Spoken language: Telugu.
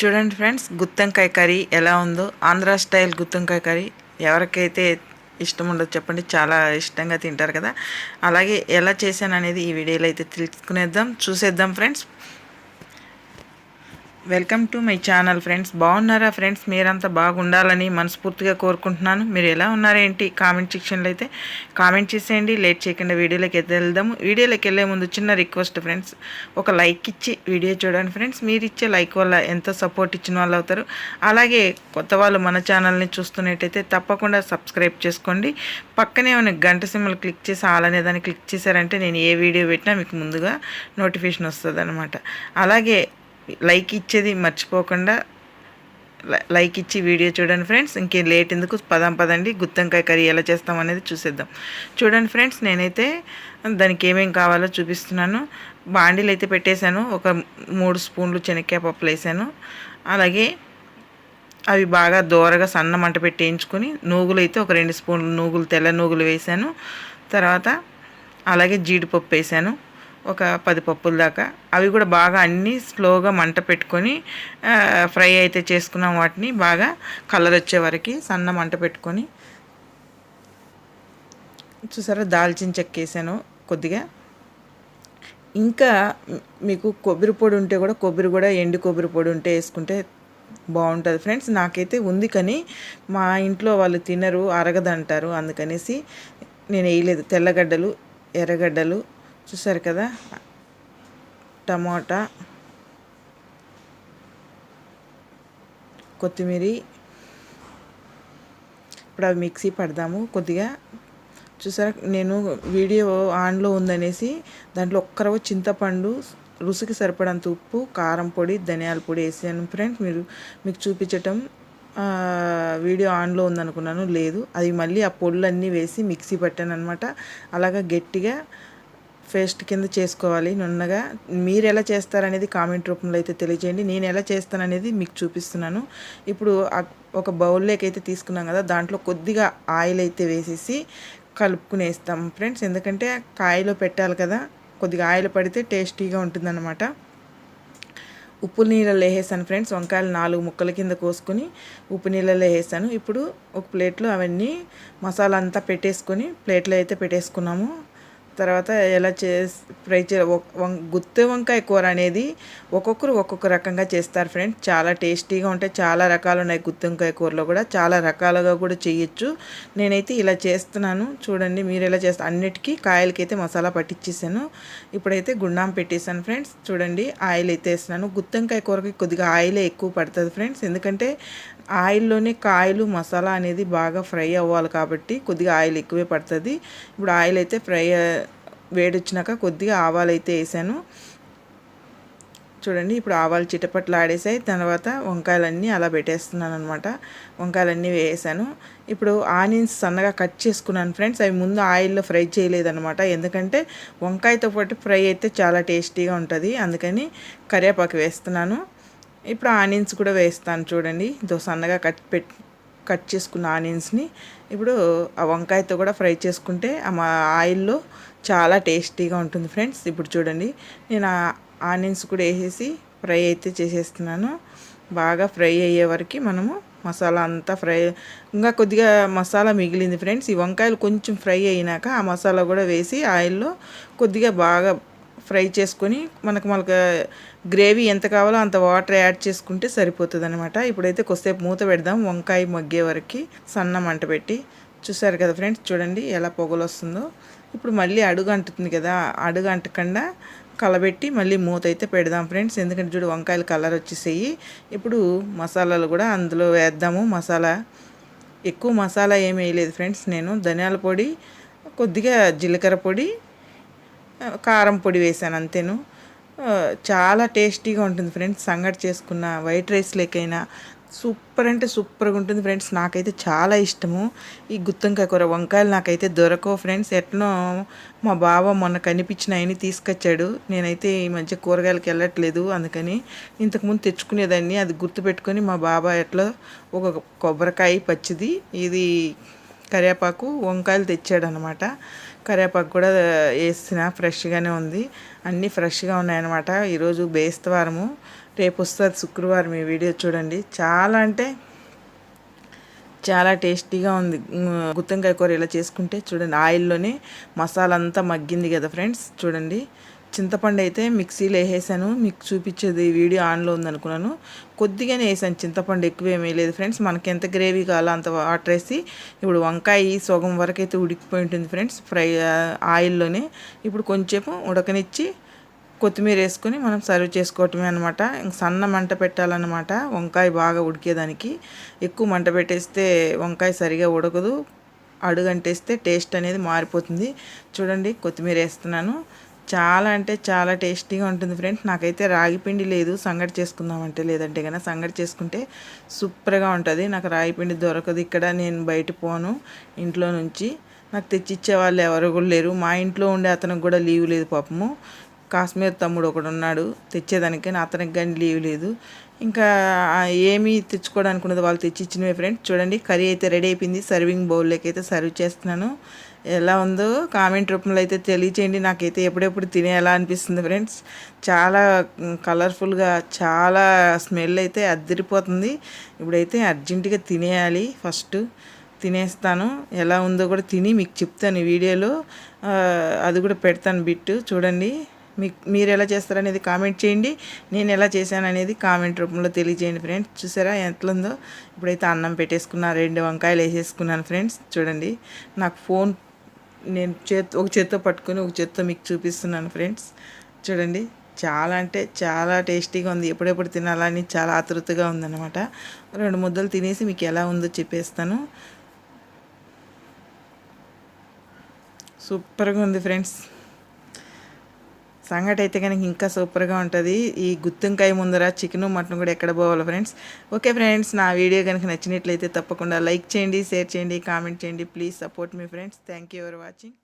చూడండి ఫ్రెండ్స్ గుత్తంకాయ కర్రీ ఎలా ఉందో. ఆంధ్ర స్టైల్ గుత్తంకాయ కర్రీ. ఎవరికైతే ఇష్టం ఉండదు చెప్పండి చాలా ఇష్టంగా తింటారు కదా. అలాగే ఎలా చేశాను అనేది ఈ వీడియోలో అయితే తెలుసుకునేద్దాం చూసేద్దాం friends. Welcome to my channel friends. బాగున్నారా ఫ్రెండ్స్? మీరంతా బాగుండాలని మనస్ఫూర్తిగా కోరుకుంటున్నాను. మీరు ఎలా ఉన్నారేంటి? కామెంట్ సెక్షన్లో అయితే కామెంట్ చేసేయండి. లేట్ చేయకుండా వీడియోలోకి అయితే వెళ్దాము. వీడియోలోకి వెళ్ళే ముందు చిన్న రిక్వెస్ట్ ఫ్రెండ్స్. ఒక లైక్ ఇచ్చి వీడియో చూడండి ఫ్రెండ్స్. మీరు ఇచ్చే లైక్ వల్ల ఎంతో సపోర్ట్ ఇచ్చిన వాళ్ళు అవుతారు. అలాగే కొత్త వాళ్ళు మన ఛానల్ని చూస్తున్నట్టయితే తప్పకుండా సబ్స్క్రైబ్ చేసుకోండి. పక్కనే ఉన్న గంట సిమ్మలు క్లిక్ చేసి ఆల్ దాన్ని క్లిక్ చేశారంటే నేను ఏ వీడియో పెట్టినా మీకు ముందుగా నోటిఫికేషన్ వస్తుంది అలాగే లైక్ ఇచ్చేది మర్చిపోకుండా లైక్ ఇచ్చి వీడియో చూడండి ఫ్రెండ్స్. ఇంకేం లేట్ ఎందుకు? పదం పదండి. గుత్తంకాయ కర్రీ ఎలా చేస్తాం అనేది చూసేద్దాం. చూడండి ఫ్రెండ్స్ నేనైతే దానికి ఏమేమి కావాలో చూపిస్తున్నాను. బాండీలు అయితే పెట్టేశాను. ఒక మూడు స్పూన్లు శనక్కాయ పప్పులు వేసాను. అలాగే అవి బాగా దోరగా సన్న మంట పెట్టి వేయించుకొని నూగులు అయితే ఒక రెండు స్పూన్లు నూగులు తెల్ల నూగులు వేసాను. తర్వాత అలాగే జీడిపప్పు వేసాను. ఒక పది పప్పుల దాకా. అవి కూడా బాగా అన్నీ స్లోగా మంట పెట్టుకొని ఫ్రై అయితే చేసుకున్నాం వాటిని. బాగా కలర్ వచ్చే వరకు సన్న మంట పెట్టుకొని. చూసారా? దాల్చిన చెక్క వేసాను కొద్దిగా. ఇంకా మీకు కొబ్బరి పొడి ఉంటే కూడా కొబ్బరి కూడా ఎండు కొబ్బరి పొడి ఉంటే వేసుకుంటే బాగుంటుంది ఫ్రెండ్స్. నాకైతే ఉంది కానీ మా ఇంట్లో వాళ్ళు తినరు అరగదంటారు. అందుకనేసి నేను వేయలేదు. తెల్లగడ్డలు ఎర్రగడ్డలు చూసారు కదా? టమాటా కొత్తిమీర. ఇప్పుడు అవి మిక్సీ పడదాము కొద్దిగా. చూసారా? నేను వీడియో ఆన్లో ఉందనేసి దాంట్లో ఒక్కరవ చింతపండు రుచికి సరిపడంత ఉప్పు కారం పొడి ధనియాల పొడి వేసాను ఫ్రెండ్స్. మీరు మీకు చూపించటం వీడియో ఆన్లో ఉందనుకున్నాను లేదు. అది మళ్ళీ ఆ పొడులన్నీ వేసి మిక్సీ పట్టాను అనమాట అలాగా గట్టిగా పేస్ట్ కింద చేసుకోవాలి. నున్నగా మీరు ఎలా చేస్తారనేది కామెంట్ రూపంలో అయితే తెలియజేయండి. నేను ఎలా చేస్తాననేది మీకు చూపిస్తున్నాను. ఇప్పుడు ఒక బౌల్లోకి అయితే తీసుకున్నాం కదా దాంట్లో కొద్దిగా ఆయిల్ అయితే వేసేసి కలుపుకునేస్తాం ఫ్రెండ్స్. ఎందుకంటే కాయలో పెట్టాలి కదా కొద్దిగా ఆయిల్ పడితే టేస్టీగా ఉంటుందన్నమాట. ఉప్పు నీళ్ళలో వేసేసాను ఫ్రెండ్స్. వంకాయలు నాలుగు ముక్కల కింద కోసుకొని ఉప్పు నీళ్ళలో వేసాను. ఇప్పుడు ఒక ప్లేట్లో అవన్నీ మసాలా అంతా పెట్టేసుకొని ప్లేట్లో అయితే పెట్టేసుకున్నాము. తర్వాత ఎలా చే ఫ్రై చే గుత్తి వంకాయ కూర అనేది ఒక్కొక్కరు ఒక్కొక్క రకంగా చేస్తారు ఫ్రెండ్స్. చాలా టేస్టీగా ఉంటాయి. చాలా రకాలు ఉన్నాయి గుత్తి వంకాయ కూరలో కూడా. చాలా రకాలుగా కూడా చేయొచ్చు. నేనైతే ఇలా చేస్తున్నాను. చూడండి మీరు ఎలా చేస్తా అన్నిటికీ కాయలకైతే మసాలా పట్టించేసాను ఇప్పుడైతే గుండాం పెట్టేశాను ఫ్రెండ్స్. చూడండి ఆయిల్ అయితే వేస్తున్నాను. గుత్తంకాయ కూరకి కొద్దిగా ఆయిలే ఎక్కువ పడుతుంది ఫ్రెండ్స్. ఎందుకంటే ఆయిల్లోనే కాయలు మసాలా అనేది బాగా ఫ్రై అవ్వాలి కాబట్టి కొద్దిగా ఆయిల్ ఎక్కువే పడుతుంది. ఇప్పుడు ఆయిల్ అయితే ఫ్రై వేడొచ్చినాక కొద్దిగా ఆవాలు అయితే వేసాను. చూడండి ఇప్పుడు ఆవాలు చిటపట్లు ఆడేసాయి తర్వాత వంకాయలన్నీ అలా పెట్టేస్తున్నాను అనమాట వంకాయలన్నీ వేసాను. ఇప్పుడు ఆనియన్స్ సన్నగా కట్ చేసుకున్నాను ఫ్రెండ్స్. అవి ముందు ఆయిల్లో ఫ్రై చేయలేదనమాట ఎందుకంటే వంకాయతో పాటు ఫ్రై అయితే చాలా టేస్టీగా ఉంటుంది. అందుకని కరివేపాకు వేస్తున్నాను. ఇప్పుడు ఆనియన్స్ కూడా వేస్తాను చూడండి. దో సన్నగా కట్ పెట్ కట్ చేసుకున్న ఆనియన్స్ని. ఇప్పుడు ఆ వంకాయతో కూడా ఫ్రై చేసుకుంటే ఆ ఆయిల్లో చాలా టేస్టీగా ఉంటుంది ఫ్రెండ్స్. ఇప్పుడు చూడండి. నేను ఆనియన్స్ కూడా వేసేసి ఫ్రై అయితే చేసేస్తున్నాను. బాగా ఫ్రై అయ్యే వరకు మనము మసాలా అంతా ఫ్రై ఇంకా కొద్దిగా మసాలా మిగిలింది ఫ్రెండ్స్. ఈ వంకాయలు కొంచెం ఫ్రై అయినాక ఆ మసాలా కూడా వేసి ఆయిల్లో కొద్దిగా బాగా ఫ్రై చేసుకొని మనకు మనకు గ్రేవీ ఎంత కావాలో అంత వాటర్ యాడ్ చేసుకుంటే సరిపోతుంది అనమాట ఇప్పుడైతే కొద్దిసేపు మూత పెడదాం. వంకాయ మగ్గే వరకు సన్న మంట పెట్టి. చూసారు కదా ఫ్రెండ్స్? చూడండి ఎలా పొగలు వస్తుందో ఇప్పుడు మళ్ళీ అడుగు అంటుతుంది కదా. అడుగు అంటకుండా కలబెట్టి మళ్ళీ మూత అయితే పెడదాం ఫ్రెండ్స్. ఎందుకంటే చూడు వంకాయలు కలర్ వచ్చేసాయి. ఇప్పుడు మసాలాలు కూడా అందులో వేద్దాము. మసాలా ఎక్కువ మసాలా ఏమి వేయలేదు ఫ్రెండ్స్ నేను. ధనియాల పొడి కొద్దిగా జీలకర్ర పొడి కారం పొడి వేసాను అంతేను. చాలా టేస్టీగా ఉంటుంది ఫ్రెండ్స్. సంగటి చేసుకున్న వైట్ రైస్ లేకైనా సూపర్ అంటే సూపర్గా ఉంటుంది ఫ్రెండ్స్. నాకైతే చాలా ఇష్టము. ఈ గుత్తంకాయ కూర వంకాయలు నాకైతే దొరకవు ఫ్రెండ్స్. ఎట్లనో మా బావ మొన్న కనిపించిన ఆయన తీసుకొచ్చాడు. నేనైతే ఈ మధ్య కూరగాయలకి వెళ్ళట్లేదు అందుకని ఇంతకుముందు తెచ్చుకునేదాన్ని. అది గుర్తుపెట్టుకొని మా బాబా ఎట్లా ఒక కొబ్బరికాయ పచ్చిది ఇది కరివేపాకు వంకాయలు తెచ్చాడు అనమాట కరివేపాకు కూడా వేసిన ఫ్రెష్గానే ఉంది. అన్నీ ఫ్రెష్గా ఉన్నాయన్నమాట. ఈరోజు బేస్తవారము రేపు వస్తుంది శుక్రవారం ఈ వీడియో చూడండి. చాలా అంటే చాలా టేస్టీగా ఉంది. గుత్తంకాయ కూర ఇలా చేసుకుంటే చూడండి ఆయిల్లోనే మసాలా అంతా మగ్గింది కదా ఫ్రెండ్స్. చూడండి. చింతపండు అయితే మిక్సీలో వేసేసాను. మీకు చూపించేది వీడియో ఆన్లో ఉందనుకున్నాను. కొద్దిగానే వేసాను చింతపండు ఎక్కువ ఏమీ లేదు ఫ్రెండ్స్. మనకి ఎంత గ్రేవీ కావాలో అంత వాటర్ వేసి ఇప్పుడు వంకాయ సగం వరకు అయితే ఉడికిపోయి ఉంటుంది ఫ్రెండ్స్ ఫ్రై ఆయిల్లోనే ఇప్పుడు కొంచెం ఉడకనిచ్చి కొత్తిమీర వేసుకొని మనం సర్వ్ చేసుకోవటమే అనమాట ఇంక సన్న మంట పెట్టాలన్నమాట. వంకాయ బాగా ఉడికేదానికి. ఎక్కువ మంట పెట్టేస్తే వంకాయ సరిగా ఉడకదు. అడుగంటేస్తే టేస్ట్ అనేది మారిపోతుంది. చూడండి కొత్తిమీర వేస్తున్నాను. చాలా అంటే చాలా టేస్టీగా ఉంటుంది ఫ్రెండ్స్ నాకైతే రాగి పిండి లేదు సంగటి చేసుకుందామంటే లేదంటే కనుక సంగటి చేసుకుంటే సూపర్గా ఉంటుంది. నాకు రాగి పిండి దొరకదు ఇక్కడ నేను బయట పోను ఇంట్లో నుంచి. నాకు తెచ్చిచ్చే వాళ్ళు ఎవరు కూడా లేరు. మా ఇంట్లో ఉండే అతనికి కూడా లీవ్ లేదు పాపము. కాశ్మీర్ తమ్ముడు ఒకడు ఉన్నాడు తెచ్చేదానికి అతనికి కానీ లీవ్ లేదు. ఇంకా ఏమీ తెచ్చుకోవడానికి ఉన్నది వాళ్ళు తెచ్చిచ్చినవి ఫ్రెండ్స్ చూడండి కర్రీ అయితే రెడీ అయిపోయింది. సర్వింగ్ బౌల్లోకి అయితే సర్వ్ చేస్తున్నాను. ఎలా ఉందో కామెంట్ రూపంలో అయితే తెలియచేయండి. నాకైతే ఎప్పుడెప్పుడు తినేలా అనిపిస్తుంది ఫ్రెండ్స్. చాలా కలర్ఫుల్గా చాలా స్మెల్ అయితే అద్దరిపోతుంది. ఇప్పుడైతే అర్జెంటుగా తినేయాలి. ఫస్ట్ తినేస్తాను. ఎలా ఉందో కూడా తిని మీకు చెప్తాను ఈ వీడియోలో. అది కూడా పెడతాను బిట్టు. చూడండి. మీకు మీరు ఎలా చేస్తారనేది కామెంట్ చేయండి. నేను ఎలా చేశాను అనేది కామెంట్ రూపంలో తెలియజేయండి ఫ్రెండ్స్. చూసారా ఎట్లుందో ఇప్పుడైతే అన్నం పెట్టేసుకున్నా రెండు వంకాయలు వేసేసుకున్నాను ఫ్రెండ్స్. చూడండి. నాకు ఫోన్ నేను చేత్ ఒక చేత్తో పట్టుకొని ఒక చేత్తో మీకు చూపిస్తున్నాను ఫ్రెండ్స్. చూడండి చాలా అంటే చాలా టేస్టీగా ఉంది. ఎప్పుడెప్పుడు తినాలని చాలా ఆతృతగా ఉందన్నమాట. రెండు ముద్దలు తినేసి మీకు ఎలా ఉందో చెప్పేస్తాను. సూపర్గా ఉంది ఫ్రెండ్స్. సంగటి అయితే కనుక ఇంకా సూపర్గా ఉంటుంది. ఈ గుత్తంకాయ ముందర చికెన్ మటన్ కూడా ఎక్కడ పోవాలి ఫ్రెండ్స్? ఓకే ఫ్రెండ్స్ నా వీడియో కనుక నచ్చినట్లయితే తప్పకుండా లైక్ చేయండి షేర్ చేయండి కామెంట్ చేయండి. Please support me friends. Thank you for watching.